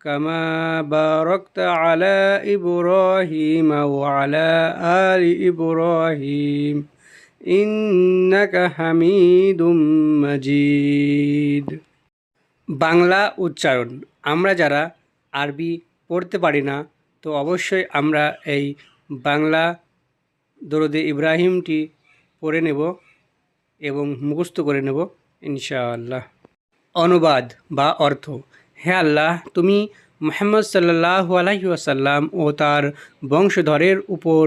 كما باركت على إبراهيم وعلى آل إبراهيم إنك حميد مجيد বাংলা উচ্চারণ আমরা যারা আরবি পড়তে পারি না তো অবশ্যই আমরা এই বাংলা দরুদে ইব্রাহিমটি পড়ে নেব এবং মুখস্থ করে নেব ইনশাআল্লাহ অনুবাদ বা অর্থ হে আল্লাহ, তুমি মোহাম্মদ সাল্লাহ আলহি আসাল্লাম ও তার বংশধরের উপর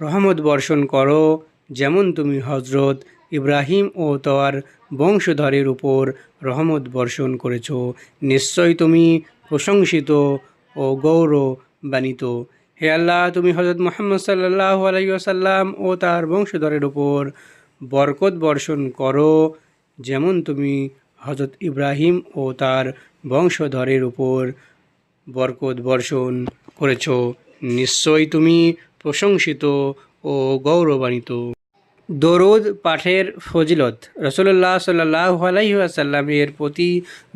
রহমত বর্ষণ করো, যেমন তুমি হজরত ইব্রাহিম ও তার বংশধরের উপর রহমত বর্ষণ করেছ। নিশ্চয় তুমি প্রশংসিত ও গৌরবান্বিত। হে আল্লাহ, তুমি হজরত মোহাম্মদ সাল্লাহ আলাইসাল্লাম ও তার বংশধরের উপর বরকত বর্ষণ করো, যেমন তুমি হজরত ইব্রাহিম ও তার বংশধরের উপর বরকত বর্ষণ করেছ। নিশ্চয় তুমি প্রশংসিত ও গৌরবান্বিত। দরুদ পাঠের ফজিলত। রসল্লাহ সাল্লাহ আলাইসাল্লামের প্রতি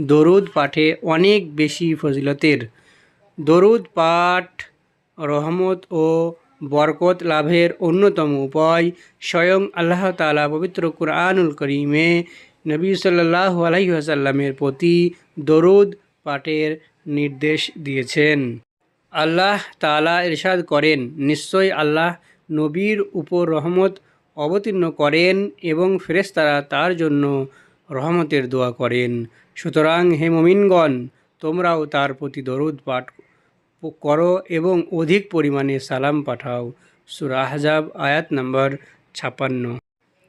দরুদ পাঠে অনেক বেশি ফজিলতের। দরুদ পাঠ রহমত ও বরকত লাভের অন্যতম উপায় স্বয়ং আল্লাহ তালা পবিত্র কুরআনুল করিমে নবী সাল্লাহ আলাইসাল্লামের প্রতি দরুদ পাঠের নির্দেশ দিয়েছেন। আল্লাহ তালা ইরশাদ করেন নিশ্চয় আল্লাহ নবীর উপর রহমত অবতীর্ণ করেন এবং ফেরেশতারা তার জন্য রহমতের দোয়া করেন। সুতরাং হে মমিনগণ, তোমরাও তার প্রতি দরুদ পাঠ করো এবং অধিক পরিমাণে সালাম পাঠাও। সুরা আহজাব আয়াত নম্বর ছাপ্পান্ন।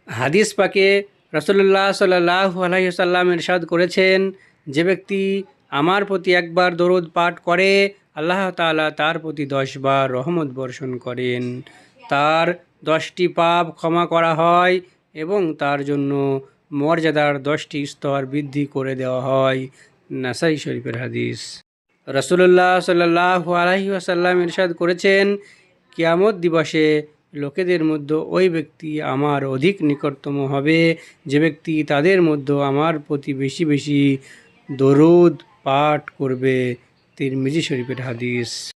হাদিস পাকে রসল্লাহ সাল্লাহ আলহিসাল্লাম এরশাদ করেছেন, যে ব্যক্তি আমার প্রতি একবার দরুদ পাঠ করে, আল্লাহ তালা তার প্রতি দশবার রহমত বর্ষণ করেন। তার দশটি পাপ ক্ষমা করা হয় এবং তার জন্য মর্যাদার দশটি স্তর বৃদ্ধি করে দেওয়া হয়। নাসাই শরীফের হাদিস। রসুল্লাহ সাল্লাহ আলহি আসাল্লাম ইরশাদ করেছেন, কিয়ামত দিবসে লোকেদের মধ্যে ওই ব্যক্তি আমার অধিক নিকটতম হবে। যে ব্যক্তি তাদের মধ্যে আমার প্রতি বেশি বেশি দরুদ পাঠ করবে। তিরমিজি শরীফের হাদিস।